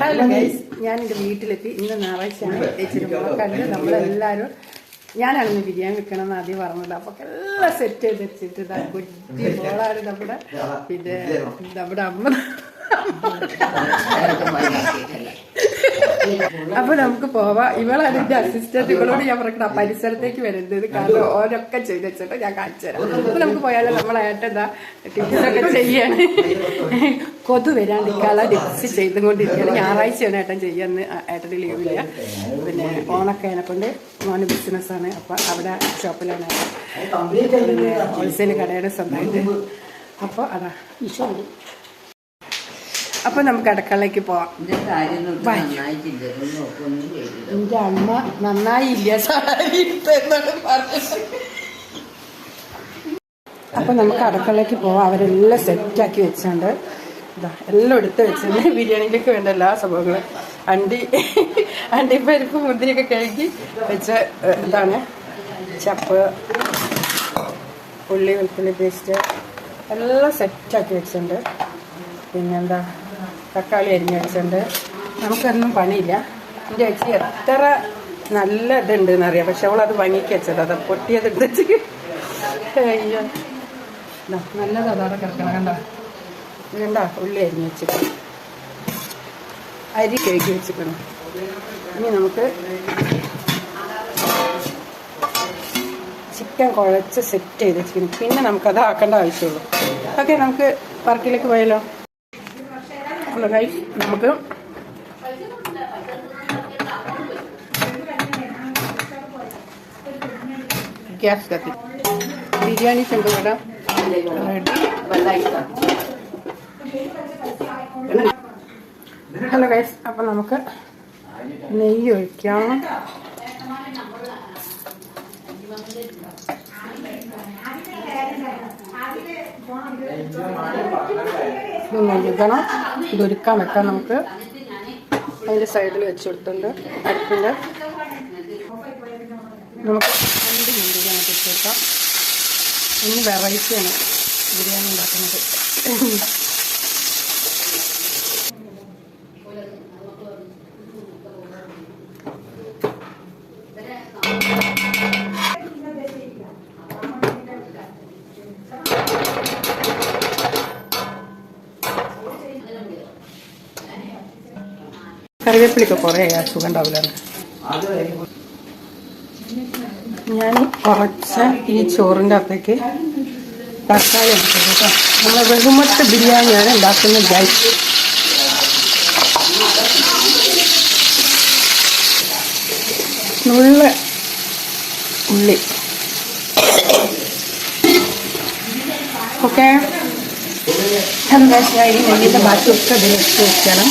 Hello guys ഞാൻ എന്റെ വീട്ടിലെത്തി. ഇന്ന് ഞായറാഴ്ചയാണ്. ചേച്ചിയുടെ കണ്ട് നമ്മളെല്ലാവരും ഞാനാണ് ഇന്ന് ബിരിയാണി വെക്കണമെന്ന് ആദ്യം പറഞ്ഞത്. അപ്പൊ എല്ലാം സെറ്റ് ചെയ്ത് വെച്ചിട്ട് ഇതാ കുറ്റി മോളാണ് നമ്മുടെ പിന്നെ നമ്മുടെ അമ്മ. അപ്പൊ നമുക്ക് പോവാം. ഇവളാണ് എന്റെ അസിസ്റ്റന്റ് ഇവളോട് ഞാൻ പറഞ്ഞാ പരിസരത്തേക്ക് വരുന്നത് കാരണം ഓരൊക്കെ ചെയ്ത് വെച്ചിട്ട് ഞാൻ കാണിച്ചു തരാം. അപ്പൊ നമുക്ക് പോയാലോ? നമ്മളെ ഏട്ടെന്താ ടിപ്സൊക്കെ ചെയ്യാണ്. കൊതു വരാണ്ടിരിക്കാനുള്ള ടിപ്സ് ചെയ്തുകൊണ്ടിരിക്കുകയാണ്. ഞായറാഴ്ചയാണ് ഏട്ടൻ ചെയ്യാന്ന് ഏട്ടന്റെ ലീവില്ല പിന്നെ ഓണൊക്കെ കൊണ്ട് മോന് ബിസിനസ്സാണ് അപ്പൊ അവിടെ ഷോപ്പിലാണ് ഹോൾസെയിൽ കടയുടെ സ്വന്തമായിട്ട്. അപ്പോൾ അതാ. അപ്പൊ നമുക്ക് അടുക്കളയിലേക്ക് പോവാം. എന്റെ അമ്മ നന്നായില്ല സാരി അപ്പൊ നമുക്ക് അടുക്കളയിലേക്ക് പോവാം. അവരെല്ലാം സെറ്റാക്കി വെച്ചുണ്ട്. ഇതാ എല്ലാം എടുത്ത് വെച്ചിട്ടുണ്ട് ബിരിയാണിയിലേക്ക് വേണ്ട എല്ലാ സംഭവങ്ങളും. അണ്ടി അണ്ടി പരിപ്പ് മുന്തിരിയൊക്കെ കഴുകി വെച്ച എന്താണ് ഇതാണ്. ചപ്പ് ഉള്ളി വെളുത്തുള്ളി പേസ്റ്റ് എല്ലാം സെറ്റാക്കി വെച്ചിട്ടുണ്ട് പിന്നെന്താ? തക്കാളി അരിഞ്ഞ് വെച്ചിട്ടുണ്ട് നമുക്കൊന്നും പണിയില്ല. എന്റെ ചേച്ചി എത്ര നല്ല ഇതുണ്ട് എന്നറിയാം പക്ഷെ അവളത് ഭംഗിക്ക് വെച്ചത്. അത് പൊട്ടിയത് എടുത്ത് അയ്യോ. നല്ലത് അതാണ് കിടക്കണം. കണ്ടോ? കണ്ടോ? ഉള്ളി അരിഞ്ഞ് വെച്ചിട്ട് അരി കഴുകി വെച്ചിക്കണം ഇനി നമുക്ക് ചിക്കൻ കുഴച്ച് സെറ്റ് ചെയ്ത് വെച്ചിരിക്കുന്നു. പിന്നെ നമുക്കത് ആക്കേണ്ട ആവശ്യമുള്ളൂ. ഓക്കെ നമുക്ക് വർക്കിലേക്ക് പോയാലോ? ഹലോ ഗൈസ് നമുക്ക് ഗ്യാസ് കത്തി. ബിരിയാണി ചെമ്പുകട ഹലോ ഗൈസ് അപ്പം നമുക്ക് നെയ്യ് ഒഴിക്കാം ഒഴിക്കണം ഇതൊരുക്കാൻ വെക്കാം നമുക്ക്. അതിന്റെ സൈഡിൽ വെച്ച് കൊടുത്തിട്ടുണ്ട് അടുപ്പിന്റെ നമുക്ക് രണ്ട് മുന്തിരിയാണ് വെക്കാം ഇനി വെറൈറ്റിയാണ് ബിരിയാണി ഉണ്ടാക്കുന്നത്. കറിവേപ്പിലൊക്കെ കുറേ സുഖം ഉണ്ടാവില്ല ഞാൻ കുറച്ച് ഈ ചോറിന്റെ അകത്തേക്ക് തക്കാളി എടുത്തത് കേട്ടോ. നമ്മൾ ബഹുമത്ത് ബിരിയാണിയാണ് ഉണ്ടാക്കുന്നത് ഗൈസ് നുള്ള ഉള്ളി. ഓക്കെ എന്താ വെച്ചാൽ ഈ നെല്ലിന്റെ ബാക്കിയൊക്കെ ഇതിൽ വെച്ച് വെക്കണം.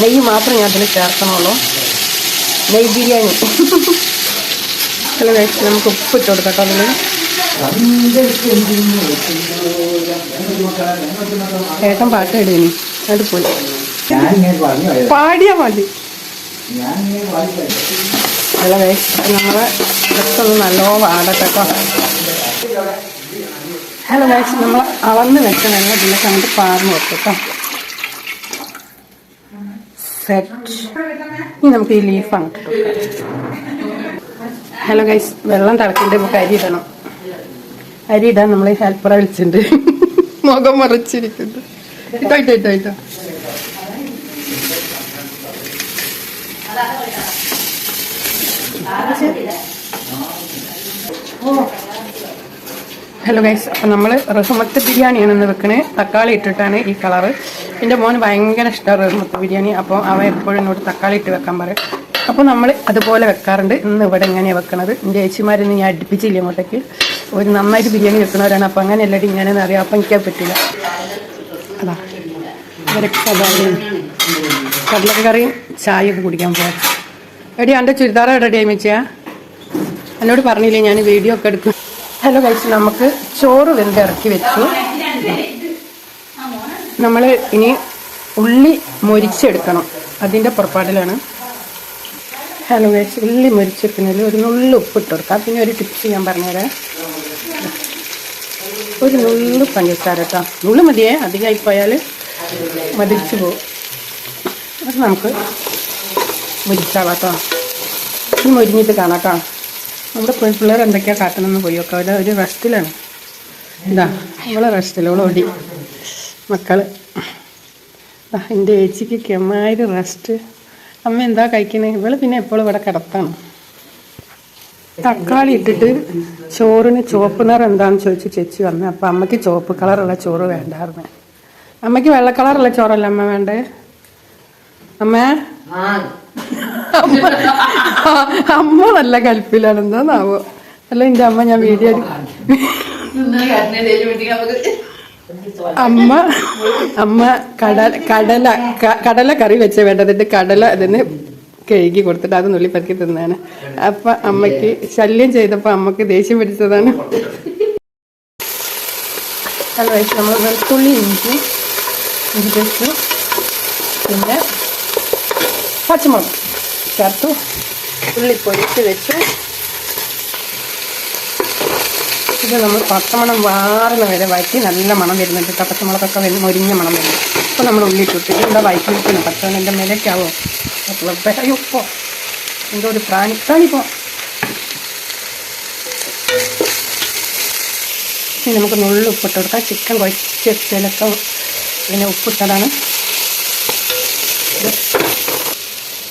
നെയ്യ് മാത്രം ഞാൻ അതിൽ ചേർക്കണുള്ളൂ. നെയ്യ് ബിരിയാണി. നമുക്ക് ഉപ്പ് ഇട്ട് കൊടുക്കട്ടോ അതിൽ ഏട്ടൻ പാട്ട് ഇടുന്നു അത് പോയി. പാടിയാ മതി. അപ്പം നമ്മളെ ഒന്ന് നല്ലോണം കേട്ടോ. ഹലോ ഗൈസ് നമ്മൾ അളന്ന് വെക്കണം. വെള്ളം കണ്ട് പാർന്ന് വെക്കും കേട്ടോ. സെറ്റ്. ഇനി നമുക്ക് ഈ ലീഫ് അങ്ങോട്ട് ഹലോ ഗൈസ് വെള്ളം തിളക്കിട്ട് നമുക്ക് അരി ഇടണം. അരി ഇടാൻ നമ്മൾ ഹെൽപ്പറെ വിളിച്ചിട്ടുണ്ട്. മുഖം മറച്ചിരിക്കുന്നു. ഇട്ടോ ഇട്ടോ ഇട്ടോ ഹലോ ഗൈസ് അപ്പൊ നമ്മൾ റഹ്മത്ത് ബിരിയാണിയാണ് ഇന്ന് വെക്കണേ. തക്കാളി ഇട്ടിട്ടാണ് ഈ കളറ് എന്റെ മോന് ഭയങ്കര ഇഷ്ടമാണ് റഹ്മത്ത് ബിരിയാണി അപ്പോൾ അവൻ എപ്പോഴും എന്നോട് തക്കാളി ഇട്ട് വെക്കാൻ പറയും. അപ്പോൾ നമ്മൾ അതുപോലെ വെക്കാറുണ്ട്. ഇന്ന് ഇവിടെ എങ്ങനെയാണ് വെക്കണത്. എന്റെ ചേച്ചിമാരൊന്നും ഞാൻ അടുപ്പിച്ചില്ല ഇങ്ങോട്ടേക്ക് ഒരു നന്നായിട്ട് ബിരിയാണി വെക്കുന്നവരാണ്. അപ്പോൾ അങ്ങനെ എല്ലാവരും ഇങ്ങനെയെന്ന് അറിയാം. അപ്പം എനിക്കത് പറ്റില്ല. അതാ. ഇവരൊക്കെ അതായത് കടലക്കറിയും ചായയൊക്കെ കുടിക്കാൻ പോകാം എടി എന്റെ ചുരിദാർ ആയി വെച്ചാ എന്നോട് പറഞ്ഞില്ലേ ഞാൻ വീഡിയോ ഒക്കെ എടുക്കും. ഹലോ കഴിച്ച് നമുക്ക് ചോറ് വെന്ത് ഇറക്കി വെച്ചു. നമ്മൾ ഇനി ഉള്ളി മൊരിച്ചെടുക്കണം. അതിന്റെ പുറപ്പാടിലാണ്. ഹലോ കഴിച്ച് ഉള്ളി മൊരിച്ചെടുക്കുന്നതിൽ ഒരു നുള്ളി ഉപ്പ് ഇട്ട് കൊടുക്കാം പിന്നെ ഒരു ടിപ്സ് ഞാൻ പറഞ്ഞുതരാം. ഒരു നുള്ളു പഞ്ചസാര കേട്ടോ നുള്ളു മതിയേ അധികമായി പോയാൽ മതിച്ചു പോകും അത് നമുക്ക് മുരിച്ചാളാം കേട്ടോ ഇനി മൊരിഞ്ഞിട്ട് കാണാം കേട്ടോ നമ്മുടെ പിള്ളേർ എന്തൊക്കെയാണ് കാട്ടണമെന്ന് പോയി ഒക്കെ ഒരു റെസ്റ്റിലാണ് എന്താ ഇവളെ റെസ്റ്റിൽ ഇവളെ ദാ എന്റെ ഏച്ചിക്ക് കെമ്മായൊരു റെസ്റ്റ്. അമ്മ എന്താ കഴിക്കണേ? ഇവൾ പിന്നെ എപ്പോഴും ഇവിടെ കിടത്താണ്. തക്കാളി ഇട്ടിട്ട് ചോറിന് ചുവപ്പ് നിറം എന്താണെന്ന് ചോദിച്ച് ചേച്ചി വന്നു. അപ്പം അമ്മയ്ക്ക് ചുവപ്പ് കളറുള്ള ചോറ് വേണ്ടായിരുന്നു. അമ്മയ്ക്ക് വെള്ള കളറുള്ള ചോറല്ല അമ്മ വേണ്ടേ? അമ്മ? അമ്മ നല്ല കൽപ്പിലാണ് എന്താന്നാവോ അല്ല എന്റെ അമ്മ ഞാൻ വീഡിയോ അമ്മ അമ്മ കടല കടല കടല കറി വെച്ച വേണ്ടതിട്ട് കടല അതിന് കഴുകി കൊടുത്തിട്ട് അത് നുള്ളിപ്പറക്കി തിന്നാണ് അപ്പൊ അമ്മയ്ക്ക് ശല്യം ചെയ്തപ്പോ അമ്മയ്ക്ക് ദേഷ്യം പിടിച്ചതാണ്. നമ്മൾ വെളുത്തുള്ളി ഇഞ്ചി ഇഞ്ചി പിന്നെ പച്ചമുളക് ചേർത്തു. ഉള്ളി പൊരിച്ച് വെച്ചു ഇത് നമ്മൾ പച്ചമണം വാറുന്ന വരെ വഴറ്റി നല്ല മണം വരുന്നുണ്ട് കേട്ടോ. പച്ചമുളകൊക്കെ വരുന്ന മുരിഞ്ഞ മണം വരുന്നു അപ്പോൾ നമ്മൾ ഉള്ളിട്ടിട്ട് ഇവിടെ വഴറ്റി നിൽക്കണം പച്ചവൻ എന്റെ മേലേക്കാവോ ഉപ്പോ? എന്തോ ഒരു പ്രാണി പ്രാണിപ്പോ ഇനി നമുക്ക് നുള്ളു ഉപ്പിട്ട് കൊടുക്കാം. ചിക്കൻ കുഴച്ച് വെച്ചതിലൊക്കെ പിന്നെ ഉപ്പിട്ടതാണ്.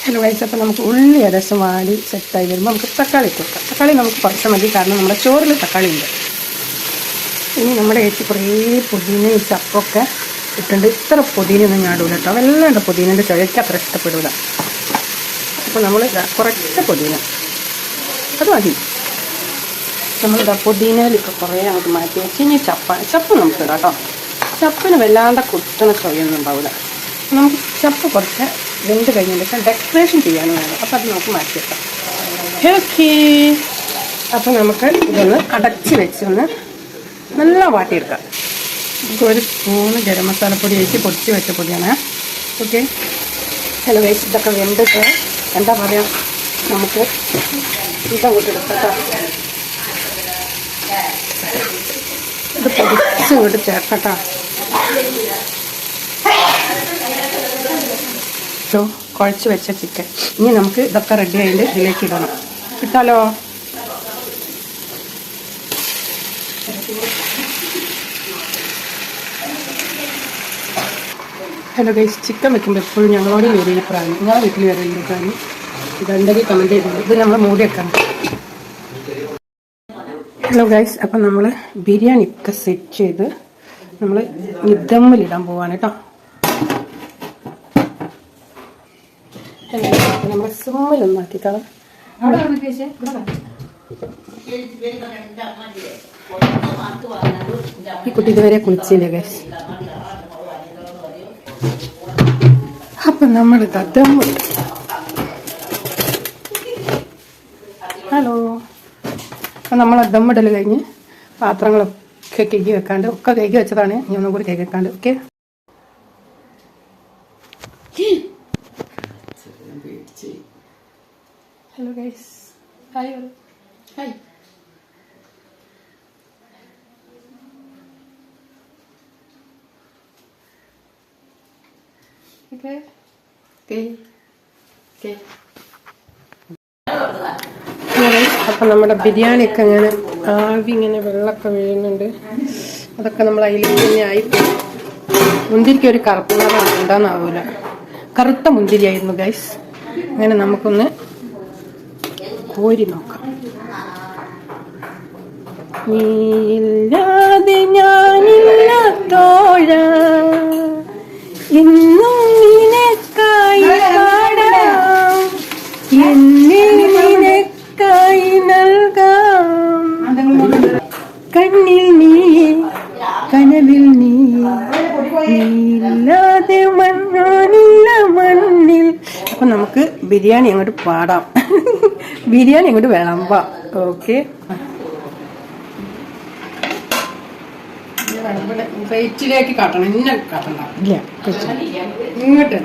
ഹലോ വൈസ് അപ്പോൾ നമുക്ക് ഉള്ളി ഏകദേശം വാടി സെറ്റായി വരുമ്പോൾ നമുക്ക് തക്കാളി കൊടുക്കാം. തക്കാളി നമുക്ക് കുറച്ച് മതി കാരണം നമ്മുടെ ചോറിൽ തക്കാളി ഉണ്ട്. ഇനി നമ്മുടെ ഏച്ചി കുറേ പുതിനയും ചപ്പൊക്കെ ഇട്ടുണ്ട് ഇത്ര പുതിനൊന്നും ഞാൻ ഇടൂല കേട്ടോ. വല്ലാണ്ട് പുതിനന്റെ ചുഴയ്ക്ക് അത്ര ഇഷ്ടപ്പെടില്ല അപ്പോൾ നമ്മൾ കുറച്ച് പുതിന. അത് മതി. നമ്മളിതാ പുതിനയിലൊക്കെ കുറേ നമുക്ക് മാറ്റി വെച്ച് ഇനി ചപ്പ ചപ്പ് നമുക്ക് ഇടാം കേട്ടോ. ചപ്പിന് വല്ലാണ്ട് കുത്തണ ചുഴയൊന്നും ഉണ്ടാവില്ല നമുക്ക് ചപ്പ് കുറച്ച് വെന്ത് കഴിഞ്ഞതിന് ശേഷം ഡെക്കറേഷൻ ചെയ്യാനും വേണം. അപ്പം അത് നമുക്ക് മാറ്റി വെക്കാം ഓക്കേ അപ്പം നമുക്ക് ഇതൊന്ന് അടച്ച് വെച്ചൊന്ന് നല്ല വാട്ടിയെടുക്കാം. നമുക്ക് ഒരു സ്പൂണ് ഗരം മസാലപ്പൊടി ഒഴിച്ച് പൊടിച്ച് വെച്ച പൊടിയാണ്. ഓക്കെ ചില വേസ്റ്റ് ഇതൊക്കെ വെന്തിട്ട് എന്താ പറയുക നമുക്ക് ഇതങ്ങോട്ട് എടുക്കാം ഇത് പൊടിച്ച് ഇങ്ങോട്ട് ചേർക്കട്ടോ സോ കുഴച്ച് വെച്ച ചിക്കൻ ഇനി നമുക്ക് ഇതൊക്കെ റെഡി ആയിട്ട് ഇതിലേക്ക് ഇടണം. കിട്ടാലോ? ഹലോ ഗൈസ് ചിക്കൻ വെക്കുമ്പോൾ എപ്പോഴും ഞങ്ങളോട് വരും ഈ പ്രാണി. ഞങ്ങളെ വീട്ടിൽ വരില്ല പ്രാണി. ഇതുണ്ടെങ്കിൽ കമന്റ് ചെയ്തോളൂ. ഇത് നമ്മൾ മൂടി വെക്കണം. ഹലോ ഗൈസ് അപ്പം നമ്മൾ ബിരിയാണി ഒക്കെ സെറ്റ് ചെയ്ത് നമ്മൾ ഇടാൻ പോവാണ് കേട്ടോ നമ്മൾ സിമ്മിലൊന്നും ആക്കിക്കളാം. ഈ കുട്ടി ഇതുവരെ കുളിച്ചില്ല കേസ് അപ്പം നമ്മൾ ഹലോ. അപ്പം നമ്മൾ ദമ്മിടൽ കഴിഞ്ഞ് പാത്രങ്ങളൊക്കെ കേക്ക് വെക്കാണ്ട് ഒക്കെ കേക്ക് വെച്ചതാണ്. ഇനി ഒന്നും കൂടി cake വെക്കാണ്ട് okay hello guys hi hi Okay. Okay. Okay. അപ്പം നമ്മുടെ ബിരിയാണിയൊക്കെ ഇങ്ങനെ ആവി ഇങ്ങനെ വെള്ളമൊക്കെ വീഴുന്നുണ്ട് അതൊക്കെ നമ്മൾ അതിലേക്ക് തന്നെ ആയി മുന്തിരിക്ക് ഒരു കറുപ്പ് നിറം ഉണ്ടാകുന്നാവൂല കറുത്ത മുന്തിരിയായിരുന്നു ഗൈസ് അങ്ങനെ നമുക്കൊന്ന് കോരി നോക്കാം നീയില്ലാതെ ഞാനില്ല തോഴ. ഇന്നും നിനക്കായി നൽകാം. കണ്ണിൽ നീ കനവിൽ നീ. നീല്ലാതെ മണ്ണാനില്ല മണ്ണിൽ. അപ്പൊ നമുക്ക് ബിരിയാണി അങ്ങോട്ട് പാടാം. ബിരിയാണി അങ്ങോട്ട് വേണം. വാ ഓക്കെ.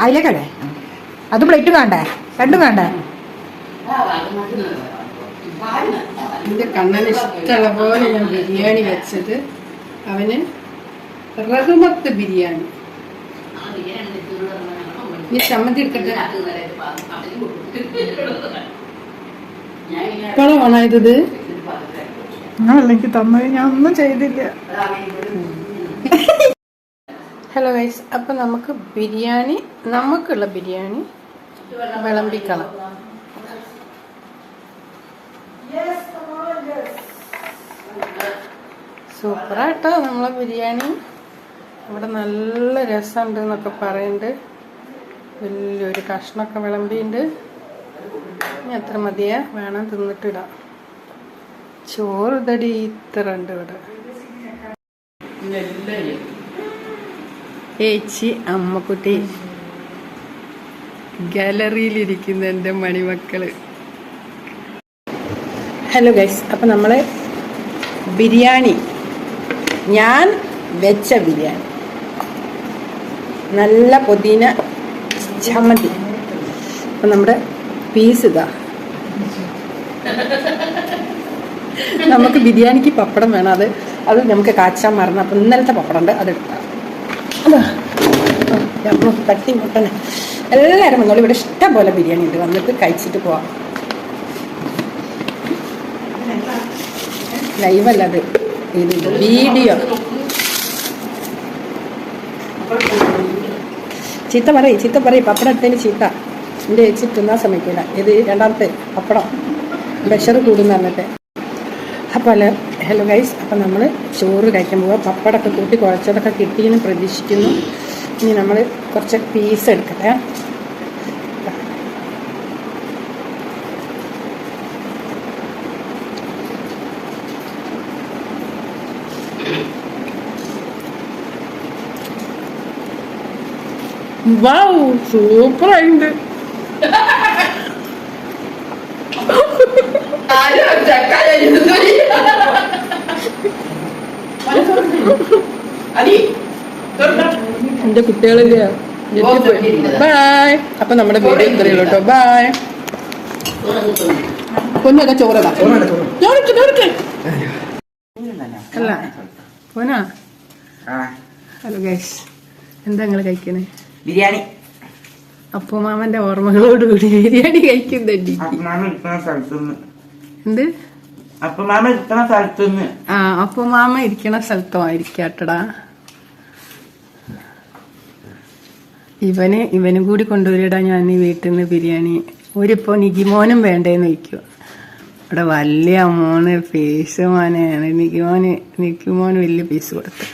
അതിലേക്കല്ലേ? അത് പ്ലേറ്റും വേണ്ടേ? രണ്ടും വേണ്ടേ? എന്റെ കണ്ണന് ഇഷ്ടമുള്ള പോലെ ഞാൻ ബിരിയാണി വെച്ചത്. അവന് റഹ്മത്ത് ബിരിയാണി. ഈ ചമ്മന്തി എടുക്കട്ടെ? ഓണായത് നിങ്ങളല്ലെങ്കിൽ തന്നത് ഞാൻ ഒന്നും ചെയ്തില്ല. ഹലോ ഗൈസ് അപ്പം നമുക്ക് ബിരിയാണി നമുക്കുള്ള ബിരിയാണി വിളമ്പിക്കണം സൂപ്പറാട്ടോ നമ്മളെ ബിരിയാണി. ഇവിടെ നല്ല രസമുണ്ട് എന്നൊക്കെ പറയുന്നുണ്ട്. വലിയൊരു കഷ്ണമൊക്കെ വിളമ്പിയുണ്ട്. എത്ര മതിയാ? വേണം തിന്നിട്ടിടാം. ചോറ് തടി ഇത്ര ഉണ്ട് ഇവിടെ. ഏച്ചി അമ്മക്കുട്ടി. ഗാലറിയിലിരിക്കുന്ന എന്റെ മണിമക്കൾ. ഹലോ ഗൈസ് അപ്പം നമ്മൾ ബിരിയാണി. ഞാൻ വെച്ച ബിരിയാണി. നല്ല പുതിന ചമ്മന്തി. അപ്പം നമ്മുടെ പീസ് ഇതാ. നമുക്ക് ബിരിയാണിക്ക് പപ്പടം വേണം. അത് അത് നമുക്ക് കാച്ചാൻ മറന്നു. അപ്പം ഇന്നലത്തെ പപ്പടം ഉണ്ട്. അത് എടുക്കാം. നമ്മൾ തട്ടി മുട്ടനെ എല്ലാവരും വന്നോളൂ. ഇവിടെ ഇഷ്ടം പോലെ ബിരിയാണി ഉണ്ട്. വന്നിട്ട് കഴിച്ചിട്ട് പോവാം. ലൈവല്ല അത്. ഇത് വീഡിയോ. ചീത്ത പറയും ചീത്ത പറയും. പപ്പടം എടുത്തതിന് ചീത്ത. എന്റെ ചേച്ചി തിന്നാൻ ശ്രമിക്കില്ല ഇത് രണ്ടാമത്തെ അപ്പടം പ്രഷർ കൂടുന്ന പറഞ്ഞിട്ട് അപ്പോൾ ഹലോ ഗൈസ് അപ്പം നമ്മൾ ചോറ് കഴിക്കുമ്പോൾ പപ്പടമൊക്കെ കൂട്ടി കുഴച്ചതൊക്കെ കിട്ടിയെന്ന് പ്രതീക്ഷിക്കുന്നു. ഇനി നമ്മൾ കുറച്ച് പീസ് എടുക്കട്ടെ. വൗ സൂപ്പറായിട്ടുണ്ട് എന്റെ കുട്ടികളില്ല? ബായ് അപ്പൊ നമ്മുടെ വീഡിയോ ഇത്രയുള്ളൂ കേട്ടോ. ബായ് പൊന്നൊക്കെ ചോറതാ ചോറിക്ക് ചോറിക്ക് അല്ല പോനാ ഹലോ ഗൈസ് എന്താ നിങ്ങൾ കഴിക്കണേ? ബിരിയാണി. അപ്പു മാമന്റെ ഓർമ്മകളോടുകൂടി ബിരിയാണി കഴിക്കുന്നുണ്ട് അപ്പമാമ എന്ത്? അപ്പമാമ ഇരിക്കുന്ന സ്ഥലത്തുനിന്ന്. ആ അപ്പൊ മാമ ഇരിക്കണ സ്ഥലത്തുമായിരിക്കട്ടടാ. ഇവന് ഇവനും കൂടി കൊണ്ടുവരിടാ ഞാൻ ഈ വീട്ടിൽ നിന്ന് ബിരിയാണി. ഒരിപ്പോ നികിമോനും വേണ്ടേന്ന് വയ്ക്കുക. ഇവിടെ വലിയ മോന് പീസ് മോനെ നികിമോന് നിക്കിമോന് വലിയ പീസ് കൊടുത്തു.